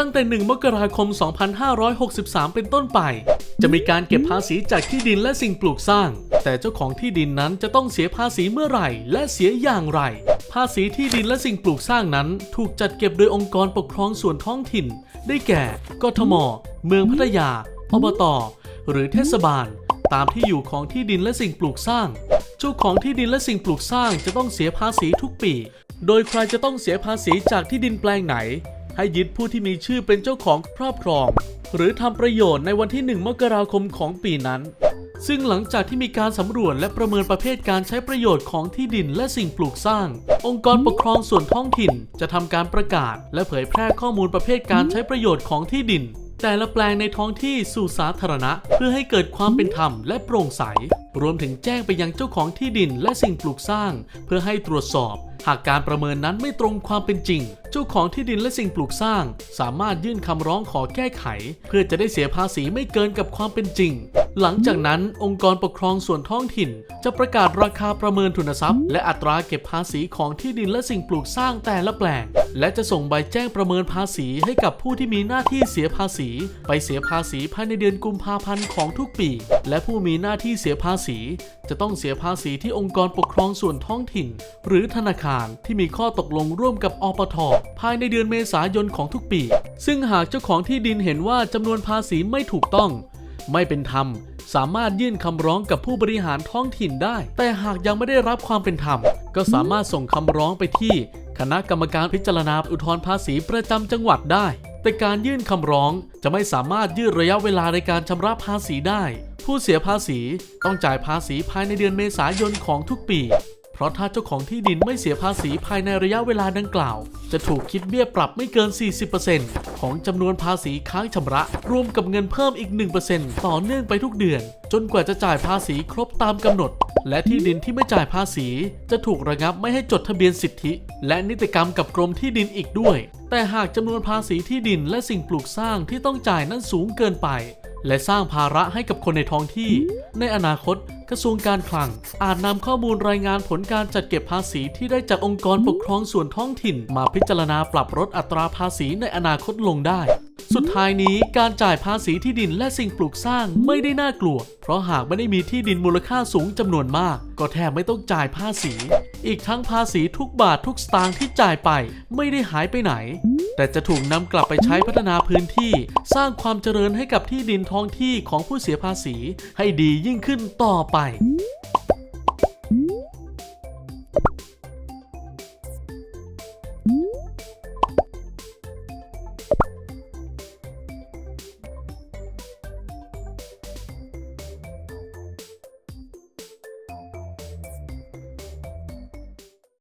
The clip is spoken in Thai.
ตั้งแต่ 1 มกราคม 2563 เป็นต้นไป จะมีการเก็บภาษีจากที่ดินและสิ่งปลูกสร้าง แต่เจ้าของที่ดินนั้นจะต้องเสียภาษีเมื่อไหร่ และเสียอย่างไร ภาษีที่ดินและสิ่งปลูกสร้างนั้น ถูกจัดเก็บโดยองค์กรปกครองส่วนท้องถิ่น ได้แก่ กทม เมืองพัทยา อบต หรือเทศบาล ตามที่อยู่ของที่ดินและสิ่งปลูกสร้าง เจ้าของที่ดินและสิ่งปลูกสร้างจะต้องเสียภาษีทุกปี โดยใครจะต้องเสียภาษีจากที่ดินแปลงไหน ให้ยึดผู้ที่มีชื่อเป็นเจ้าของครอบครอง หรือทำประโยชน์ในวันที่ 1 มกราคมของปีนั้น ซึ่งหลังจากที่มีการสำรวจและประเมินประเภทการใช้ประโยชน์ของที่ดินและสิ่งปลูกสร้าง องค์กรปกครองส่วนท้องถิ่นจะทำการประกาศ และเผยแพร่ข้อมูลประเภทการใช้ประโยชน์ของที่ดิน แต่ละแปลงในท้องที่สู่สาธารณะ เพื่อให้เกิดความเป็นธรรมและโปร่งใส รวมถึงแจ้งไปยังเจ้าของที่ดินและสิ่งปลูกสร้าง เพื่อให้ตรวจสอบ หากการประเมินนั้นไม่ตรงความเป็นจริง เจ้าของที่ดินและสิ่งปลูกสร้าง สามารถยื่นคำร้องขอแก้ไข เพื่อจะได้เสียภาษีไม่เกินกับความเป็นจริง หลังจากนั้นองค์กรปกครองส่วนท้องถิ่น จะประกาศราคาประเมินทุนทรัพย์ และอัตราเก็บภาษีของที่ดินและสิ่งปลูกสร้างแต่ละแปลง และจะส่งใบแจ้งประเมินภาษีให้กับผู้ที่มีหน้าที่เสียภาษี ไปเสียภาษีภายในเดือนกุมภาพันธ์ของทุกปี และผู้มีหน้าที่เสียภาษี จะต้องเสียภาษีที่องค์กรปกครองส่วนท้องถิ่น หรือธนาคารที่มีข้อตกลงร่วมกับอปทภายในเดือนเมษายนของทุกปี ซึ่งหากเจ้าของที่ดินเห็นว่าจำนวนภาษีไม่ถูกต้อง ไม่เป็นธรรม สามารถยื่นคำร้องกับผู้บริหารท้องถิ่นได้ แต่หากยังไม่ได้รับความเป็นธรรม ก็สามารถส่งคำร้องไปที่ คณะกรรมการพิจารณาอุทธรณ์ภาษีประจำจังหวัดได้ แต่การยื่นคำร้องจะไม่สามารถยืดระยะเวลาในการชำระภาษีได้ ผู้เสียภาษีต้องจ่ายภาษีภายในเดือนเมษายนของทุกปี เพราะถ้าเจ้าของที่ดินไม่เสียภาษีภายในระยะเวลาดังกล่าว จะถูกคิดเบี้ยปรับไม่เกิน 40%ของจำนวนภาษีค้างชำระ รวมกับเงินเพิ่มอีก 1%ต่อเนื่องไปทุกเดือน จนกว่าจะจ่ายภาษีครบตามกำหนด และที่ดินที่ไม่จ่ายภาษี จะถูกระงับไม่ให้จดทะเบียนสิทธิ และนิติกรรมกับกรมที่ดินอีกด้วย แต่หากจำนวนภาษีที่ดินและสิ่งปลูกสร้างที่ต้องจ่ายนั้นสูงเกินไป และสร้างภาระให้กับคนในท้องที่ ในอนาคต กระทรวงการคลัง อาจนำข้อมูลรายงานผลการจัดเก็บภาษีที่ได้จากองค์กรปกครองส่วนท้องถิ่น มาพิจารณาปรับลดอัตราภาษีในอนาคตลงได้ สุดท้ายนี้การจ่ายภาษีที่ดินและสิ่งปลูกสร้างไม่ได้น่ากลัว เพราะหากไม่ได้มีที่ดินมูลค่าสูงจำนวนมาก ก็แทบไม่ต้องจ่ายภาษี อีกทั้งภาษีทุกบาททุกสตางค์ที่จ่ายไป ไม่ได้หายไปไหน แต่จะถูกนำกลับไปใช้พัฒนาพื้นที่ สร้างความเจริญให้กับที่ดินท้องที่ของผู้เสียภาษี ให้ดียิ่งขึ้นต่อไป